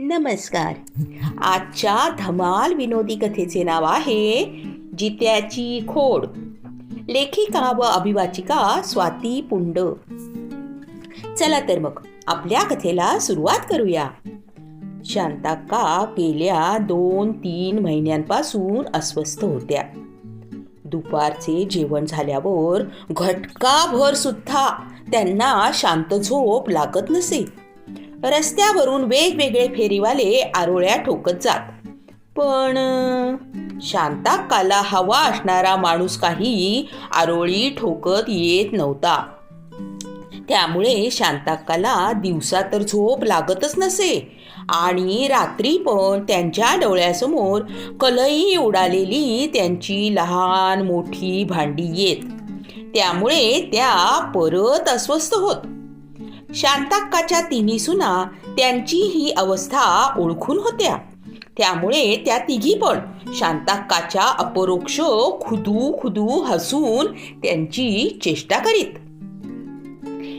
नमस्कार. आजच्या धमाल विनोदी कथेचे नाव आहे जित्याची खोड. लेखिका व अभिवाचिका स्वाती पुंड. चला तर मग आपल्या कथेला सुरुवात करूया. शांताक्का गेल्या दोन तीन महिन्यांपासून अस्वस्थ होत्या. दुपारचे जेवण झाल्यावर घटकाभर सुद्धा त्यांना शांत झोप लागत नसे. रस्त्यावरून वेगवेगळे फेरीवाले आरोळ्या ठोकत जात. पण शांता शांताक्काला हवा असणारा माणूस काही आरोळी ठोकत येत नव्हता. त्यामुळे शांताक्काला दिवसा तर झोप लागतच नसे आणि रात्री पण त्यांच्या डोळ्यासमोर कलई उडालेली त्यांची लहान मोठी भांडी येत. त्यामुळे त्या परत अस्वस्थ होत. शांताक्काच्या तिन्ही सुना त्यांची ही अवस्था ओळखून होत्या. त्यामुळे त्या तिघी पण शांताक्काच्या अपरोक्ष खुदू खुदू हसून त्यांची चेष्टा करीत.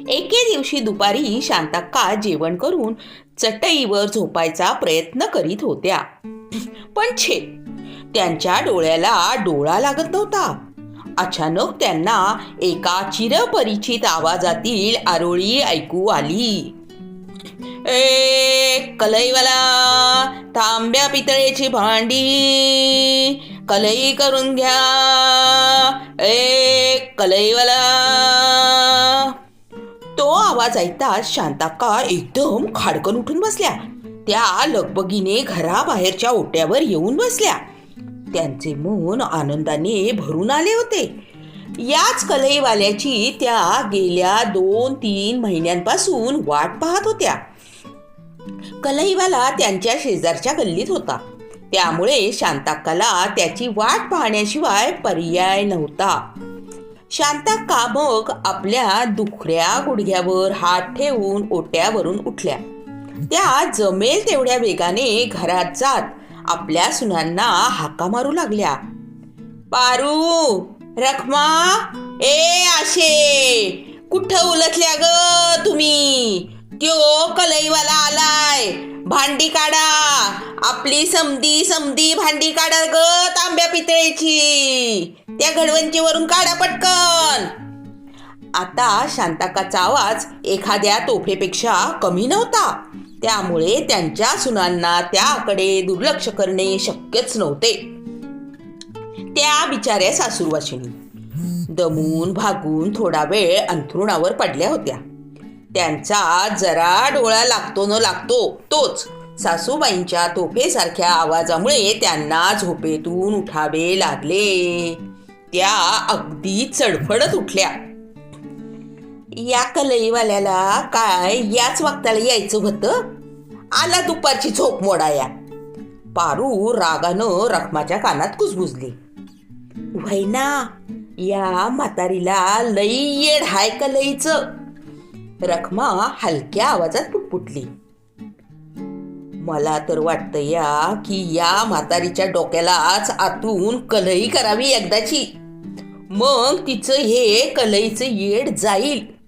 एके दिवशी दुपारी शांताक्का जेवण करून चटईवर झोपायचा प्रयत्न करीत होत्या. पण छे त्यांच्या डोळ्याला डोळा लागत नव्हता. अचानक त्यांना एका चिरपरिचित आवाजातील आरोळी ऐकू आली. ए कलईवाला तांब्या पितळेची भांडी कलई करून घ्या. ए कलईवाला. तो आवाज ऐकताच शांताक्का एकदम खाडकन उठून बसल्या. त्या लगबगीने घराबाहेरच्या ओट्यावर येऊन बसल्या. त्यांचे मन आनंदाने भरून आले होते. याच कलईवाल्याची त्या गेल्या दोन तीन महिन्यांपासून वाट पाहत होत्या. कलईवाला त्यांच्या शेजारच्या गल्लीत होता. त्यामुळे शांताक्काला त्याची वाट पाहण्याशिवाय पर्याय नव्हता. शांताक्का मग आपल्या दुखऱ्या गुडघ्यावर हात ठेवून ओट्यावरून उठल्या. त्या जमेल तेवढ्या वेगाने घरात जात आपल्या सुनांना हाका मारू लागल्या. पारू रखमा ए आशे कुठं उलटल्या ग तुम्ही? त्यो कलईवाला आलाय. भांडी काढा. आपली समधी समधी भांडी काढा ग तांब्या पितळेची. त्या घडवंचीवरून काढा पटकन. आता शांताकाचा आवाज एखाद्या तोफेपेक्षा कमी नव्हता. त्यामुळे त्यांच्या सुनांना त्याकडे दुर्लक्ष करणे शक्यच नव्हते. त्या बिचाऱ्या सासूरवाशिनी दमून भागून थोडा वेळ अंथरुणावर पडल्या होत्या. त्यांचा जरा डोळा लागतो न लागतो तोच सासूबाईंच्या तोफेसारख्या आवाजामुळे त्यांना झोपेतून उठावे लागले. त्या अगदी चडफडत उठल्या. या कलईवाल्याला काय याच वक्ताला यायचं होतं? आला दुपारची झोप मोडाया. पारू रागानं रखमाच्या कानात कुजबुजली. व्हैना या म्हातारीला लई येड हाय कलईचं. रखमा हलक्या आवाजात पुटपुटली. मला तर वाटतं या की या म्हातारीच्या डोक्यालाच आतून कलई करावी एकदाची. मग तिचं हे कलईचं येड जाईल.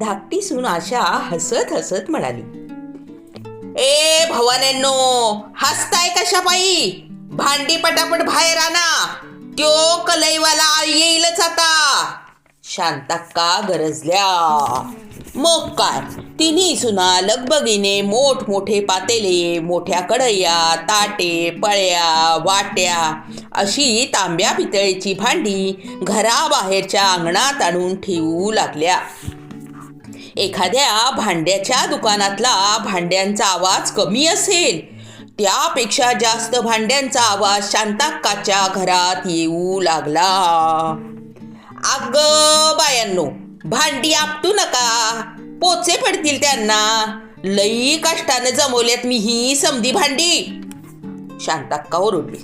धाकटी सून आशा हसत हसत म्हणाली. ए भवान्यांनो हसताय कशा पायी भांडी पटापट बाहेर आणा. त्यो कलईवाला येईलच आता. शांताक्का गरजल्या. मग काय? तिन्ही सुना लगबगीने मोठमोठे पातेले मोठ्या कढया ताटे पळ्या वाट्या अशी तांब्या पितळेची भांडी घराबाहेरच्या अंगणात आणून ठेवू लागल्या. एखाद्या भांड्याच्या दुकानातला भांड्यांचा आवाज कमी असेल. त्यापेक्षा जास्त भांड्यांचा आवाज शांताक्काच्या घरात येऊ लागला. अग बायांनो भांडी आपटू नका. पोचे पडतील त्यांना. लई कष्टानं जमवल्यात मी ही समधी भांडी. शांताक्का ओरडली.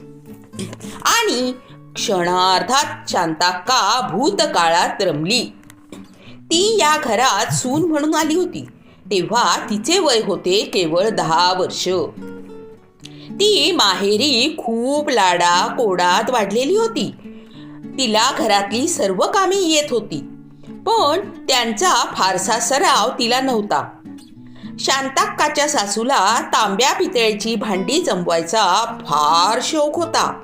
आणि क्षणार्धात शांताक्का भूतकाळात रमली. ती या घरात सून म्हणून आली होती. तेव्हा तिचे वय होते केवळ दहा वर्ष. ती माहेरी खूप लाडा कोडात वाढलेली होती. तिला घरातली सर्व कामे येत होती. पण त्यांचा फारसा सराव तिला नव्हता. शांताक्काच्या सासूला तांब्या पितळेची भांडी जमवायचा फार शौक होता.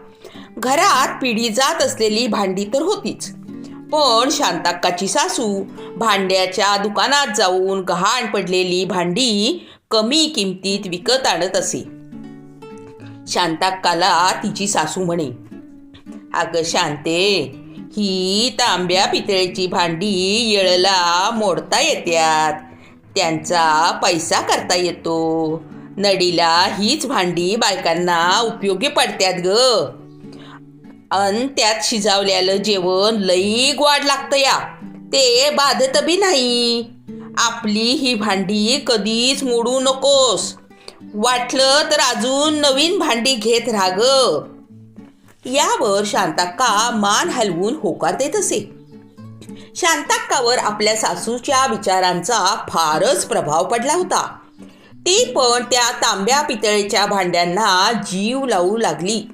घरात पिढी जात असलेली भांडी तर होतीच. पण शांताक्काची सासू भांड्याच्या दुकानात जाऊन गहाण पडलेली भांडी कमी किमतीत विकत आणत असे. शांताक्काला तिची सासू म्हणे अगं शांते ही तांब्या पितळेची भांडी येळला मोडता येत्यात. त्यांचा पैसा करता येतो. नडीला हीच भांडी बायकांना उपयोगी पडत्यात ग. अन त्यात शिजावलेलं जेवण लई गोड लागतं या. ते बाधत बी नाही. आपली ही भांडी कधीच मोडू नकोस. वाटलं तर अजून नवीन भांडी घेत राहा ग. यावर शांताक्का मान हलवून होकार देत असे. शांताक्कावर आपल्या सासूच्या विचारांचा फारच प्रभाव पडला होता. ती पण त्या तांब्या पितळेच्या भांड्यांना जीव लावू लागली.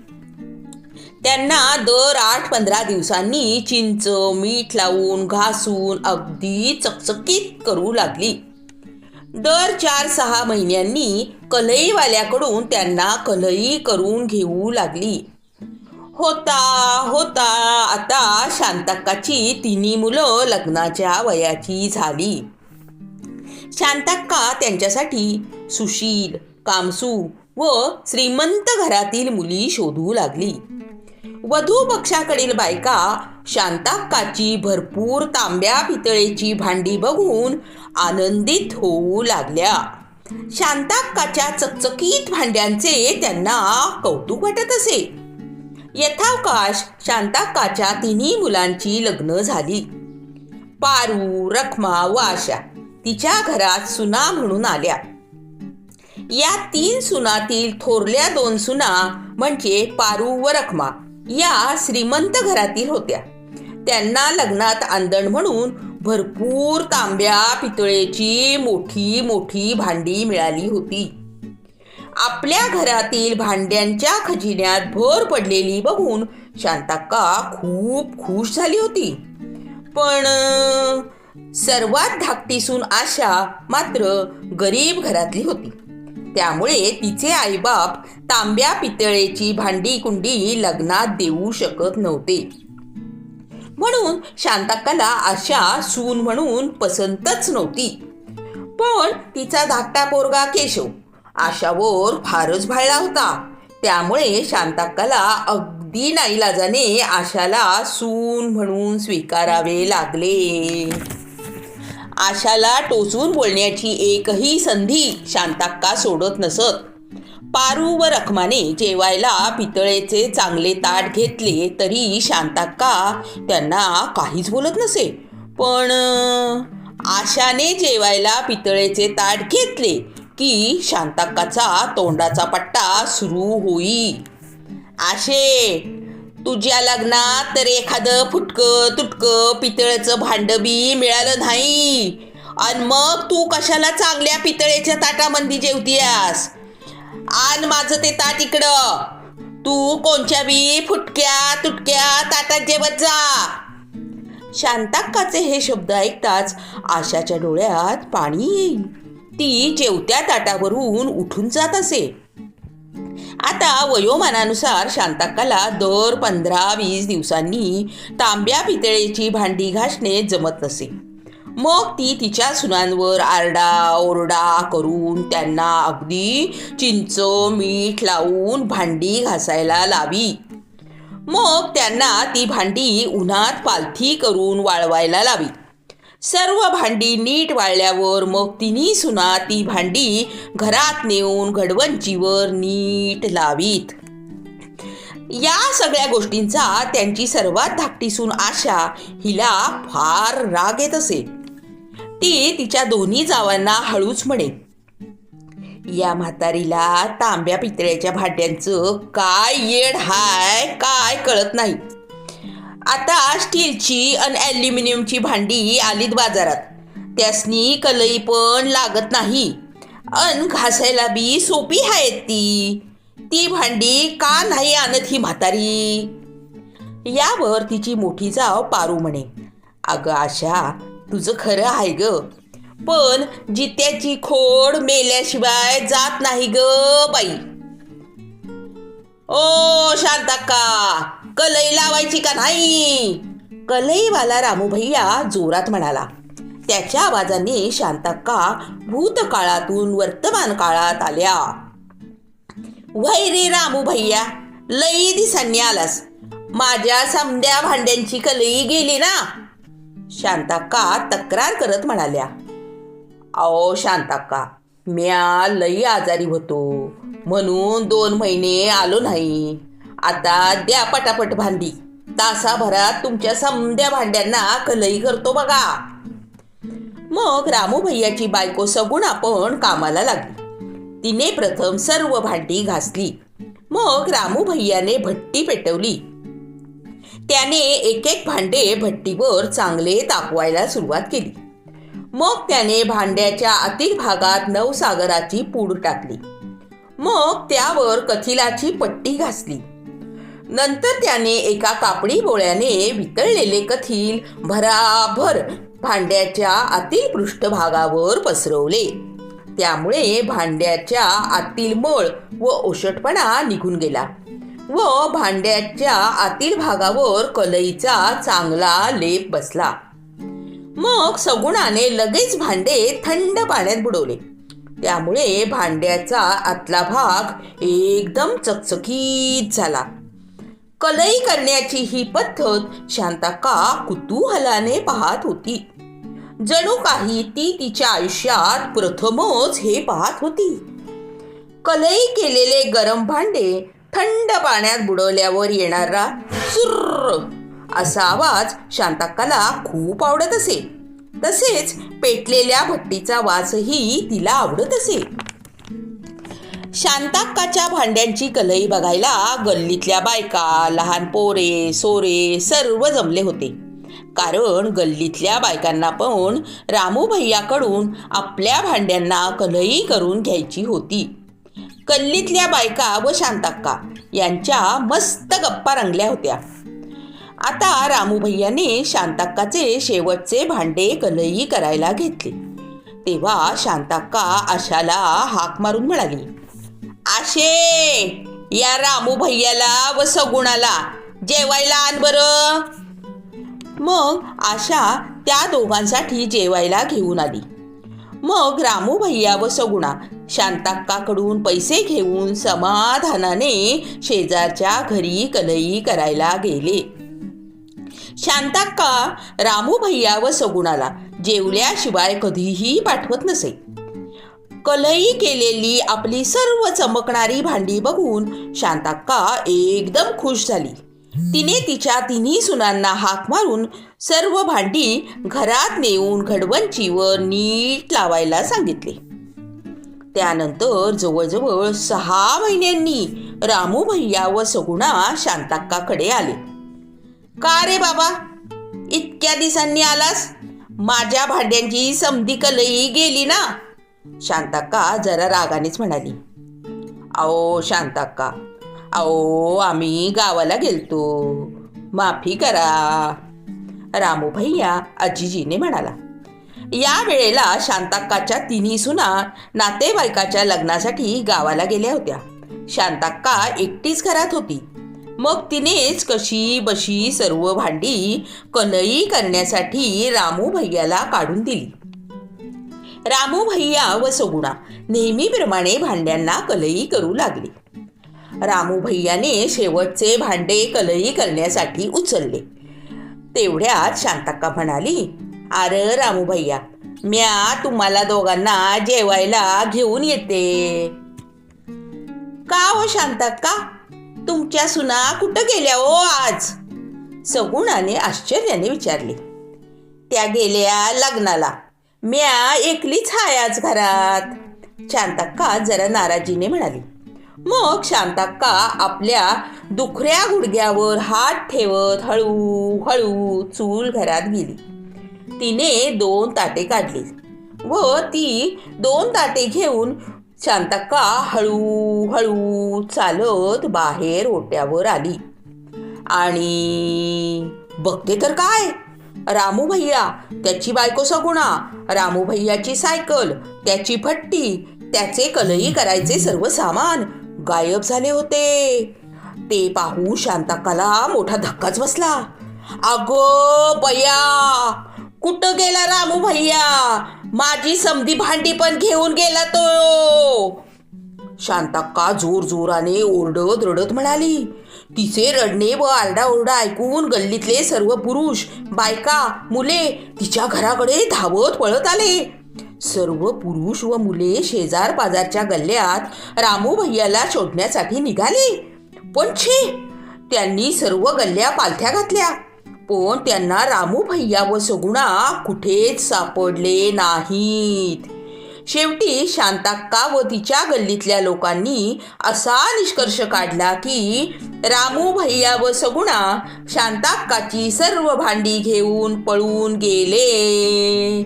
त्यांना दर आठ पंधरा दिवसांनी चिंच मीठ लावून घासून अगदी चकचकीत करू लागली. दर चार सहा महिन्यांनी कलईवाल्याकडून त्यांना कलई करून घेऊ लागली. होता होता आता शांताक्काची तिन्ही मुलं लग्नाच्या वयाची झाली. शांताक्का त्यांच्यासाठी सुशील कामसू व श्रीमंत घरातील मुली शोधू लागली. वधू पक्षाकडील बायका शांताक्काची भरपूर तांब्या पितळेची भांडी बघून आनंदित होऊ लागल्या. शांताक्काच्या चकचकीत भांड्यांचे त्यांना कौतुक वाटत असे. यथावकाश शांताक्काच्या तिन्ही मुलांची लग्न झाली. पारू रखमा व आशा तिच्या घरात सुना म्हणून आल्या. या तीन सुनातील थोरल्या दोन सुना म्हणजे पारू व रखमा या श्रीमंत घरातील होत्या. त्यांना लग्नात आंदण म्हणून भरपूर तांब्या पितळेची मोठी मोठी भांडी मिळाली होती. आपल्या घरातील भांड्यांच्या खजिन्यात भर पडलेली बघून शांताक्का खूप खुश झाली होती. पण सर्वात धाकटीसून आशा मात्र गरीब घरातली होती. त्यामुळे तिचे आईबाप तांब्या पितळेची भांडी कुंडी लग्नात देऊ शकत नव्हते. म्हणून शांताक्काला आशा सून म्हणून पसंतच नव्हती. पण तिचा धाकटा पोरगा केशव आशावर फारच भाळला होता. त्यामुळे शांताक्काला अगदी नाईलाजाने आशाला सून म्हणून स्वीकारावे लागले. आशाला टोचून बोलण्याची एकही संधी शांताक्का सोडत नसत. पारू व रखमाने जेवायला पितळेचे चांगले ताट घेतले तरी शांताक्का त्यांना काहीच बोलत नसे. पण आशाने जेवायला पितळेचे ताट घेतले की शांताक्काचा तोंडाचा पट्टा सुरू होई. आशे तुझ्या लग्नात तर एखादं फुटकं तुटकं पितळेचं भांड बी मिळालं नाही. आणि मग तू कशाला चांगल्या पितळेच्या ताटामंदी जेवतीयास? आण माझं ते ताट इकडं. तू कोणच्या बी फुटक्या तुटक्या ताटात जेवत जा. शांताक्काचे हे शब्द ऐकताच आशाच्या डोळ्यात पाणी येईल. ती जेवत्या ताटावरून उठून जात असे. आता वयोमानानुसार शांताक्काला दर पंधरा वीस दिवसांनी तांब्या पितळेची भांडी घासणे जमत नसे. मग ती तिच्या सुनांवर आरडा ओरडा करून त्यांना अगदी चिंच मीठ लावून भांडी घासायला लावी. मग त्यांना ती भांडी उन्हात पालथी करून वाळवायला लावी. सर्व भांडी नीट वाळल्यावर मग तिन्ही सुना ती भांडी घरात नेऊन घडवंचीवर नीट लावीत. या सगळ्या गोष्टींचा त्यांची सर्वात धाकटी सून आशा हिला फार राग येत असे. ती तिच्या दोन्ही जावांना हळूच म्हणे या म्हातारीला तांब्या पितळ्याच्या भांड्यांचं काय येड हाय काय कळत नाही. आता स्टीलची आणि ॲल्युमिनियमची भांडी आलीत बाजारात. त्यासनी कलई पण लागत नाही. अन घासायला बी सोपी आहेत ती. ती भांडी का नाही आणत ही म्हातारी? यावर तिची मोठी जाव पारू म्हणे. अगं आशा तुझं खरं आहे ग. पण जित्याची खोड मेल्याशिवाय जात नाही ग बाई. ओ शांताक्का कलई लावायची का नाही? कलईवाला रामू भैया जोरात म्हणाला त्याच्या आवाजाने शांताक्का भूतकाळातून वर्तमान काळात आल्या. वै रे रामू भैया लई दिसांनी आलास. माझ्या समद्या भांड्यांची कलई गेली ना? शांताक्का तक्रार करत म्हणाल्या अहो शांताक्का म्या लई आजारी होतो. म्हणून दोन महिने आलो नाही. आता द्या पटापट भांडी. तासाभरात तुमच्या समद्या भांड्यांना कलई करतो बघा. मग रामू भैयाची बायको सगून आपण कामाला लागली. तिने प्रथम सर्व भांडी घासली. मग रामू भैयाने भट्टी पेटवली. त्याने एक एक भांडे भट्टीवर चांगले तापवायला सुरुवात केली. मग त्याने भांड्याच्या आतील भागात नवसागराची पूड टाकली. मग त्यावर कथिलाची पट्टी घासली. नंतर त्याने एका कापडी बोळ्याने वितळलेले कथील भराभर भांड्याच्या आतील पृष्ठभागावर पसरवले. त्यामुळे भांड्याच्या आतील मळ व ओशटपणा निघून गेला व भांड्याच्या आतील भागावर कलईचा चांगला लेप बसला. मग सगुणाने लगेच भांडे थंड पाण्यात बुडवले. त्यामुळे भांड्याचा आतला भाग एकदम चकचकीत झाला. कलई करण्याची ही पद्धत शांताका कुतूहलाने पाहत होती. जणू काही ती तिच्या आयुष्यात प्रथमच हे पाहत होती. कलई केलेले गरम भांडे थंड पाण्यात बुडवल्यावर येणारा सुर्र असा आवाज शांताक्काला खूप आवडत असे. तसेच पेटलेल्या भट्टीचा वासही तिला आवडत असे. शांताक्काच्या भांड्यांची कलई बघायला गल्लीतल्या बायका लहान पोरे सोरे सर्व जमले होते. कारण गल्लीतल्या बायकांना पण रामू भैयाकडून आपल्या भांड्यांना कलई करून घ्यायची होती. गल्लीतल्या बायका व शांताक्का यांच्या मस्त गप्पा रंगल्या होत्या. आता रामू भैयाने शांताक्काचे शेवटचे भांडे कलई करायला घेतले. तेव्हा शांताक्का आशाला हाक मारून म्हणाली आशे! या रामू भैयाला व सगुणाला जेवायला आण बरं. मग आशा त्या दोघांसाठी जेवायला घेऊन आली. मग रामू भैया व सगुणा शांताक्काकडून पैसे घेऊन समाधानाने शेजारच्या घरी कलई करायला गेले. शांताक्का रामू भैया व सगुणाला जेवल्याशिवाय कधीही पाठवत नसे. कलई केलेली आपली सर्व चमकणारी भांडी बघून शांताक्का एकदम खुश झाली. तिने तिच्या तिन्ही सुनांना हाक मारून सर्व भांडी घरात नेऊन घडवंचीवर नीट लावायला सांगितले. त्यानंतर जवळजवळ सहा महिन्यांनी रामू भैया व सगुणा शांताक्काकडे आले. का रे बाबा? इतक्या दिवसांनी आलास? माझ्या भांड्यांची समधी कलई गेली ना? शांताक्का जरा रागानेच म्हणाली. अहो शांताक्का. अहो आम्ही गावाला गेलतो. माफी करा. रामू भैया आजीजीने म्हणाला. या वेळेला शांताक्काच्या तिन्ही सुना नातेवाईकाच्या लग्नासाठी गावाला गेल्या होत्या. शांताक्का एकटीच घरात होती. मग तिनेच कशी बशी सर्व भांडी कलई करण्यासाठी रामू भैयाला काढून दिली. रामू भैया व सगुणा नेहमीप्रमाणे भांड्यांना कलई करू लागले. रामू भैयाने शेवटचे भांडे कलई करण्यासाठी उचलले. तेवढ्यात शांताक्का म्हणाली अरे रामू भैया म्या तुम्हाला दोघांना जेवायला घेऊन येते. का हो शांताक्का? तुमच्या सुना कुठं गेल्या ओ आज? सगुणाने आश्चर्याने विचारले. त्या गेल्या लग्नाला. म्या एकलीच हाय आज घरात. शांताक्का जरा नाराजीने म्हणाली. मग शांताक्का आपल्या दुखऱ्या गुडघ्यावर हात ठेवत हळू हळू चूल घरात गेली. तिने दोन ताटे काढली व ती दोन ताटे घेऊन शांताक्का हळू हळू चालत बाहेर ओट्यावर आली. आणि बघते तर काय? रामू भैया त्याची बायको सगुणा रामू भैयाची सायकल त्याची फट्टी त्याचे कलई करायचे सर्व सामान गायब झाले होते. ते पाहून शांताकाला मोठा धक्काच बसला. अगो बया कुठं गेला रामू भैया? माझी समधी भांडी पण घेऊन गेला तो. शांताक्का जोर जोराने ओरडत रडत म्हणाली तिचे रडणे व आरडाओरडा ऐकून गल्लीतले सर्व पुरुष बायका मुले तिच्या घराकडे धावत पळत आले. सर्व पुरुष व मुले शेजार पाजारच्या गल्ल्यात रामू भैयाला शोधण्यासाठी निघाले. पण छे त्यांनी सर्व गल्ल्या पालथ्या घातल्या. पण त्यांना रामू भैया व सगुणा कुठेच सापडले नाहीत. शेवटी शांताक्का व तिच्या गल्लीतल्या लोकांनी असा निष्कर्ष काढला की रामू भैया व सगुणा शांताक्काची सर्व भांडी घेऊन पळून गेले.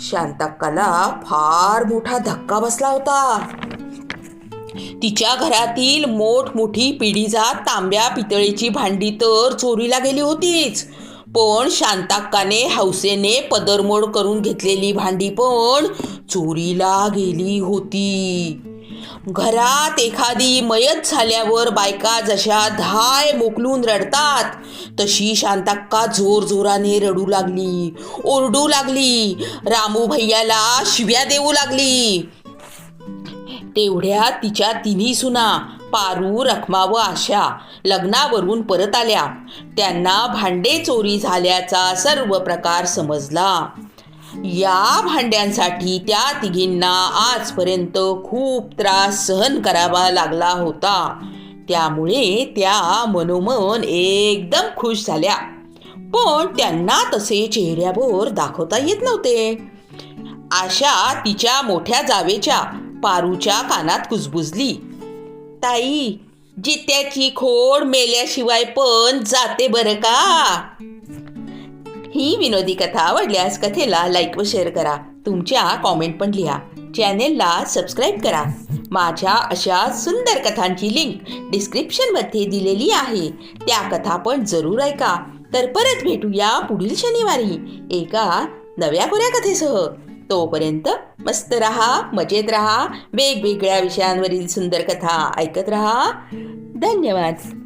शांताक्काला फार मोठा धक्का बसला होता. तिच्या घरातील मोठमोठी पिढीजात तांब्या पितळेची भांडी तर चोरीला गेली होतीच. पण शांताक्काने हौसेने पदरमोड करून घेतलेली भांडी पण चोरीला गेली होती. घरात एखादी मयत झाल्यावर बायका जशा धाय मोकलून रडतात तशी शांताक्का जोर जोराने रडू लागली ओरडू लागली रामू भैयाला शिव्या देऊ लागली. तेवढ्या तिच्या तिन्ही सुना पारू रखमा व आशा. लग्नावरून परत आल्या. त्यांना भांडे चोरी झाल्याचा सर्व प्रकार समजला. या भांड्यांसाठी त्या तिघींना आजपर्यंत खूप त्रास सहन करावा लागला होता. त्यामुळे त्या मनोमन एकदम खुश झाल्या. पण त्यांना तसे चेहऱ्यावर दाखवता येत नव्हते. आशा तिच्या मोठ्या जावेच्या पारूच्या कानात कुजबुजली. ताई जित्याची खोड मेल्याशिवाय पण जाते बरं का? ही विनोदी कथा आवडल्यास कथेला लाईक व शेअर करा. तुमच्या कॉमेंट पण लिहा. चॅनेलला सबस्क्राईब करा. माझ्या अशा सुंदर कथांची लिंक डिस्क्रिप्शनमध्ये दिलेली आहे. त्या कथा पण जरूर ऐका. तर परत भेटूया पुढील शनिवारी एका नव्या कोऱ्या कथेसह. तोपर्यंत मस्त रहा मजेत रहा वेगवेगळ्या विषयांवरील सुंदर कथा ऐकत रहा. धन्यवाद.